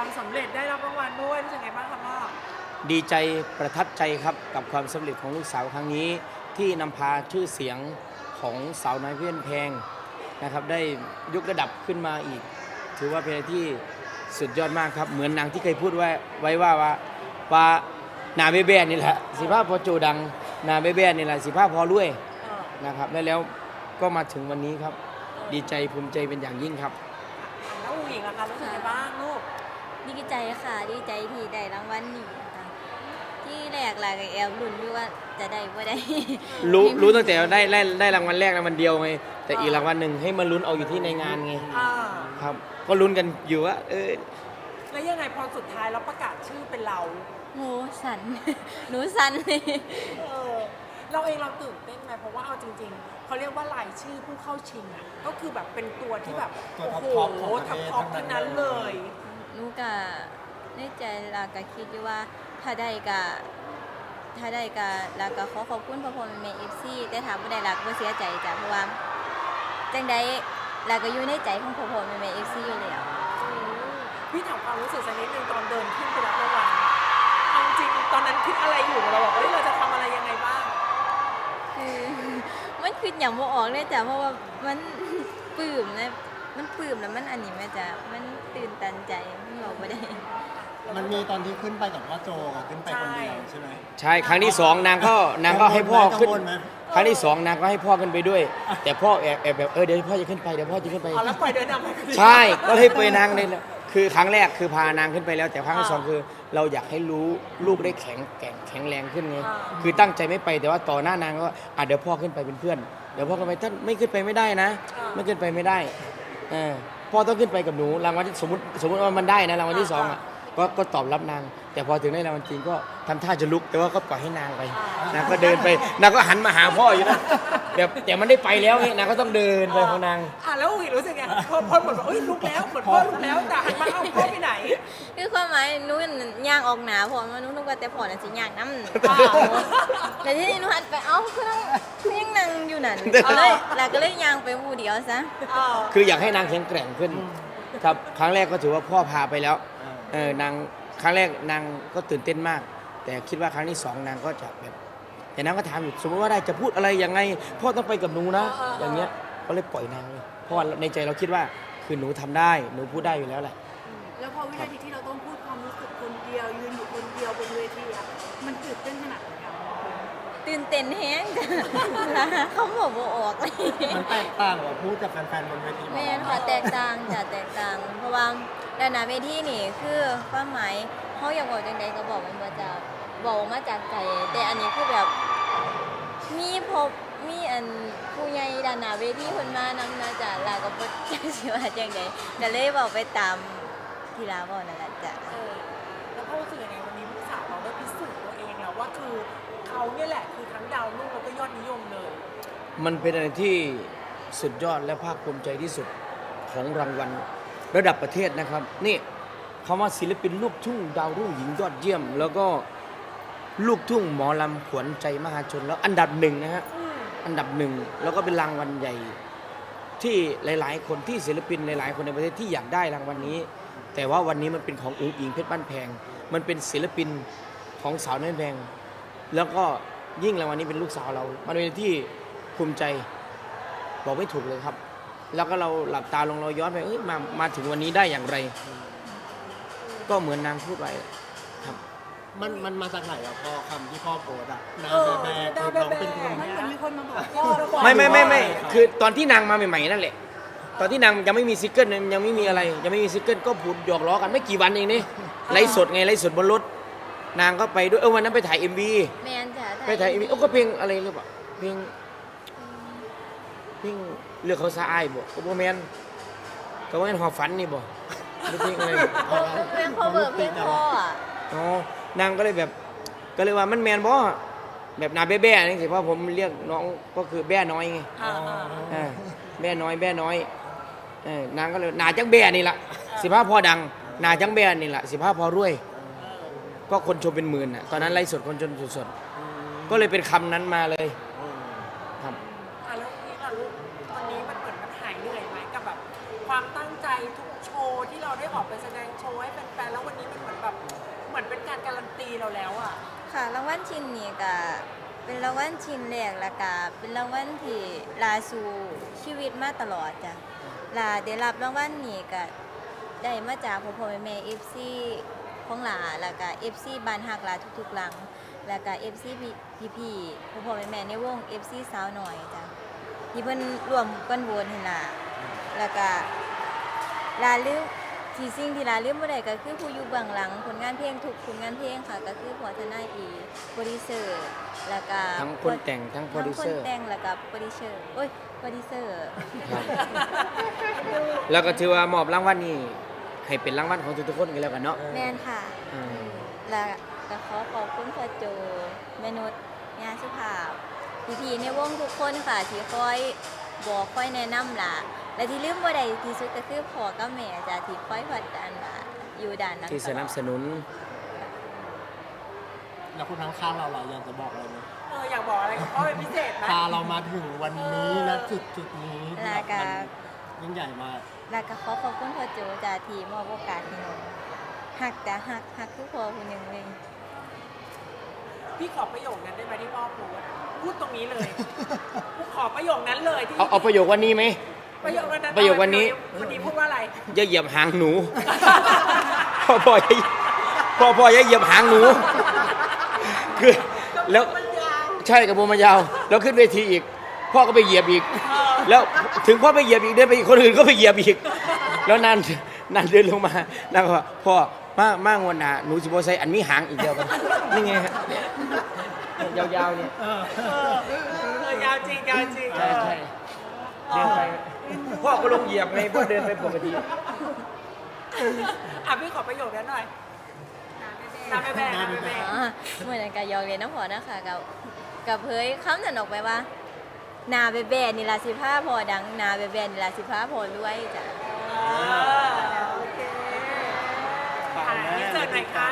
ประสบความสำเร็จได้รับรางวัลด้วยรู้สึกไงบ้างคะพ่อดีใจประทับใจครับกับความสำเร็จของลูกสาวครั้งนี้ ที่นำพาชื่อเสียงของสาวน้อยเพื่อนแพงนะครับ ได้ยกระดับขึ้นมาอีก ถือว่าเป็นอะไรที่สุดยอดมากครับ เหมือนนางที่เคยพูดไว้ไว้ว่าว่าว่านาเบเบ้นี่แหละสิภาพพอโจดังนาเบเบ้นี่แหละสิภาพพอรวยเออนะครับและแล้วก็มาถึงวันนี้ครับ ดีใจภูมิใจเป็นอย่างยิ่งครับ แล้วอูหญิงอะคะรู้สึกไงบ้างลูก ดีใจค่ะ ดีใจที่ได้รางวัลนี้ค่ะที่แรกหลายกับแอลรุ่นอยู่ว่าจะได้บ่ได้ รู้รู้ตั้งแต่ได้ได้ได้รางวัลแรกรางวัลเดียวไงแต่อีกรางวัลหนึ่งให้มาลุ้นเอาอยู่ที่ในงานไงอ่าครับ ก็ลุ้นกันอยู่ว่าเออแล้วยังไงพอสุดท้ายเราประกาศชื่อเป็นเรา โหสัน หนูสันเลยเออ เราเองเราตื่นเต้นไหมเพราะว่าเอาจริงๆเขาเรียกว่ารายชื่อผู้เข้าชิงอะก็คือแบบเป็นตัวที่แบบตัวโอ้ท็อปโหท็อปของประเทศ ท็อปๆทั้ทั้งงนั้นั้นนเลเลยย หนูกะในใจลากะคิดอยู่ว่าถ้าได้กะถ้าได้กะลากะขอขอบคุณพ่อพ่อแม่แม่เอฟซีแต่ถามว่าได้ลากบ่เสียใจจ้ะเพราะว่าจังใดลากะอยู่ในใจของพ่อพ่อแม่แม่เอฟซีอยู่แล้วพี่ถามความรู้สึกสักนิดนึงตอนเดินขึ้นไปรับรางวัลเอาจริงตอนนั้นคิดอะไรอยู่เราบอกเฮ้ยเราจะทำอะไรยังไงบ้างคือ มันคืออย่างบ่ออกเลยจ้ะเพราะว่ามันปลื้มนะ มันปลื้มแล้วมันอันนี้แม่จ้ะมันตื่นตันใจมันบอกบ่ได้ มันมีตอนที่ขึ้นไปกับพ่อโจกับขึ้นไปคนเดียวใช่ไหม ใช่ครั้งที่สองนางก็นางก็ให้พ่อขึ้นกังวลไหม ครั้งที่สองนางก็ให้พ่อขึ้นไปด้วย แต่พ่อแอบแอบแบบเออเดี๋ยวพ่อจะขึ้นไปเดี๋ยวพ่อจะขึ้นไป เอาแล้วปล่อยเดินนำไปคนเดียวใช่ก็เลยไปนางเลยนะคือครั้งแรกคือพานางขึ้นไปแล้ว แต่ครั้งที่สองอ่าคือ เราอยากให้รู้ลูกได้แข็งแกร่งแข็งแรงขึ้นไงอ่าคือตั้งใจไม่ไปแต่ว่าต่อหน้านางก็อะเดี๋ยวพ่อขึ้นไปเป็นเพื่อนเดี๋ยวพ่อขึ้นไปท่านไม่ขึ้นไปไม่ได้นะ ไม่ขึ้นไปไม่ได้ เออพ่อต้องขึ้นไปกับหนูรางวัลที่สมมติสมมติว่ามันได้นะรางวัลที่สองอะก็ก็ตอบรับนาง แต่พอถึงได้รางวัลจริงก็ทำท่าจะลุก แต่ว่าก็ปล่อยให้นางไปนางก็เดินไปนางก็หันมาหาพ่ออยู่นะแบบแต่มันได้ไปแล้วไงนางก็ต้องเดินไปของนาง อะแล้วอูหญิงรู้สึกไงพอพอเหมือนว่าเอ้ยลุกแล้วเหมือนพ่อลุกแล้วแต่หันมาเอ้าพ่อไปไหน คือความหมายหนูย่างออกหนาพอมาหนูนึกว่าแต่พอน่ะสิย่างน้ำอ่าแต่ที่นี่หนูหันไปเอ้าคือนั่งคือยังนั่งอยู่นั่นก็เลยแล้วก็เลยย่างไปผู้เดียวซะ เออ คืออยากให้นางแข็งแกร่งขึ้น ครับ ครั้งแรกก็ถือว่าพ่อพาไปแล้วเออนาง ครั้งแรกนางก็ตื่นเต้นมาก แต่คิดว่าครั้งที่สองนางก็จะแบบแต่นางก็ถามอยู่สมมติว่าได้จะพูดอะไรยังไงพ่อต้องไปกับหนูนะอย่างเงี้ยก็เลยปล่อยนางเลยเพราะว่าในใจเราคิดว่าคือหนูทำได้หนูพูดได้อยู่แล้วแหละ แล้วพอวินาทีที่เราต้องพูดความรู้สึกคนเดียว ยืนอยู่คนเดียวบนเวทีอะมันตื่นเต้นขนาดไหนอะตื่นเต้นแฮงจ้ะเขาบอกบ่ออกเลยมันแตกต่างกว่าพูดกับแฟนๆบนเวทีแม่นค่ะแตกต่างจ้ะแตกต่าง เพราะว่า ด้านหน้าเวทีนี่คือความหมายเขาอยากบอกจังใดก็บอกมันมาจากบอกมาจากใจ แต่อันนี้คือแบบมีพบมีอันผู้ใหญ่ด้านหน้าเวทีเพิ่นมานำนะจ้ะลาก็บ่จักสิว่าจังใดก็เลยบอกไปตามที่ลาบอกนั่นแหละจ้ะ เออแล้วพ่อรู้สึกยังไงวันนี้ลูกสาวเราได้พิสูจน์ตัวเองแล้วว่าคือเขาเนี่ยแหละคือทั้งดาวรุ่งแล้วก็ยอดนิยมเลย มันเป็นอะไรที่สุดยอดและภาคภูมิใจที่สุดของรางวัล ระดับประเทศนะครับ นี่คำว่าศิลปินลูกทุ่งดาวรุ่งหญิงยอดเยี่ยม แล้วก็ลูกทุ่งหมอลำขวัญใจมหาชนแล้วอันดับหนึ่งนะฮะอืมอันดับหนึ่งแล้วก็เป็นรางวัลใหญ่ที่หลาย ๆ คนที่ศิลปินหลาย ๆ คนในประเทศที่อยากได้รางวัลนี้ แต่ว่าวันนี้มันเป็นของอุ้งอิงเพชรบ้านแพง มันเป็นศิลปินของสาวน้อยแพง แล้วก็ยิ่งรางวัลนี้เป็นลูกสาวเรา มันเป็นที่ภูมิใจบอกไม่ถูกเลยครับ แล้วก็เราหลับตาลงเราย้อนไปเอ้ยมามาถึงวันนี้ได้อย่างไร ก็เหมือนนางพูดไว้ครับ มันมันมาจากไหนอะพ่อคำที่พ่อโพสต์อะนาเออแบแบนาคือแบน้องแบเป็นคนมันเหมือนมีคนมาบอกพ่อเราบอกไม่ไม่ไม่ไม่คือตอนที่นางมาใหม่ๆนั่นแหละ ตอนที่นางยังไม่มีซิงเกิลยังไม่มีอะไร ยังไม่มีซิงเกิลก็พูดหยอกล้อกันไม่กี่วันเองนี่ไลฟ์สดไงไลฟ์สดบนรถนางก็ไปด้วยเออวันนั้นไปถ่าย MV แม่นจ้ะไปถ่าย MV โอ้ก็เพลงอะไรหรือเปล่าเพลง เพลงเลือกเขาสะอายบ่ก็บ่แม่นก็ว่าแม่นหอฝันนี่บ่หรือเพลงอะไรเพลง cover เพลงพ่ออะอ๋อนางก็เลยแบบก็เลยว่ามันแมนบ่แบบนาแบ้ๆนี่สิเพราะผมเรียกน้องก็คือแบ้น้อยไงอ่าอ่าเออแบ่น้อยแบ่น้อยเออนางก็เลยนาจังแบ่นี่ละสิบห้าพอดังนาจังแบ่นี่ละสิบห้าพอรวย ก็คนชมเป็นหมื่นอะตอนนั้นไลฟ์สดคนชมสดๆก็เลยเป็นคำนั้นมาเลย ตั้งใจทุกโชว์ที่เราได้ออกไปแสดงโชว์ให้แฟนๆแล้ววันนี้มันเหมือนแบบเหมือนเป็นการการันตีเราแล้วอะค่ะรางวัลชิ้นนี้ก็เป็นรางวัลชิ้นแรกแล้วก็เป็นรางวัลที่ลาสู่ชีวิตมาตลอดจ้ะลาได้รับรางวัลนี้ก็ได้มาจากพ่อพ่อแม่แม่เอฟซีของหลาแล้วก็เอฟซีบ้านหักหลาทุกๆหลัง แล้วก็เอฟซีพี่พี่พ่อพ่อแม่แม่ในวงเอฟซีสาวหน่อยจ้ะที่เพิ่นรวมกันโหวตให้ล่ะแล้วก็ ลาลืมที่สิ่งที่ลาลืมบ่ได้ก็คือผู้อยู่เบื้องหลังผลงานเพลงทุกผลงานเพลงค่ะ ก็คือพอทนายอีโปรดิวเซอร์แล้วก็ทั้งคนแต่งทั้งโปรทั้งดิวคเซนอร์แต่งแล้วก็โปรดิวเซอร์โอ้ยโปรดิวเซอร์ครับแล้วก็ถือว่ามอบรางวัลนี้ให้เป็นรางวัลของทุกๆคนกันแล้วกันเนาะแมนค่ะอืมแล้วก็ขอขอบคุณพ่อโจแม่นุชยาสุภาพพี่ๆในวงทุกคนค่ะที่คอย บอกคอยแนะนำล่ะและที่ลืมบ่ได้ที่สุดก็คือพ่อกับแม่จ้ะที่คอยผลักดันล่ะอยู่ด้านหลังที่สนับสนุนแล้วคุณทั้งข้างเราเราอยากจะบอกอะไรไหมเอออยากบอกอะไรกับพ่อเป็นพิเศษไหมพาเรามาถึงวันนี้นะจุดจุดๆนี้ที่แล้แบวบก็ มันยิ่งใหญ่มาก แล้วก็ขอขอบคุณพ่อโจจ้ะที่มอบโอกาสให้หนูหักแต่หักหักคือพ่อคนหนึ่งเลย พี่ขอประโยคนั้นได้ไหมที่พ่อพูดพูดตรงนี้เลยกูขอ ประโยคนั้นเลยที่เอาเอาประโยควันนี้ไหม ประโยคนั้นประโยควันนี้ วันนี้พูดว่าอะไร อย่าเหยียบหางหนูพ่อพ่ออย่าพ่อพ่ออย่าเหยียบหางหนู คือแล้วมันยาวใช่กับบัวมายาว แล้วขึ้นเวทีอีก พ่อก็ไปเหยียบอีก แล้วถึงพ่อไปเหยียบอีกเดินไปอีกคนอื่นก็ไปเหยียบอีก แล้วนั่นนั่นเดินลงมานั่นก็ว่าพ่อมามางวนหนาหนูสิบใส่อันมีหางอีกเดียวกันนี่ไงฮะเนี่ ยาวๆเนี่ยเออเออยาวจริงยาวจริงใช่ใช่เดินไปพ่อก็ลงเหยียบไงพ่อเดินไปปกติอะพี่ขอประโยคนั้นหน่อยน้ำแม่แม่น้ำแม่แม่อ๋อเหมือนกับยอกเลยน้ำพอนะคะกับกับเผยคำนั้นออกไปว่า นาเบเบนี่ลาสิผ้าพอดัง นาเบเบนี่ลาสิผ้าพอรวยจ้ะโอเคอะอินเสิร์ตหนคะ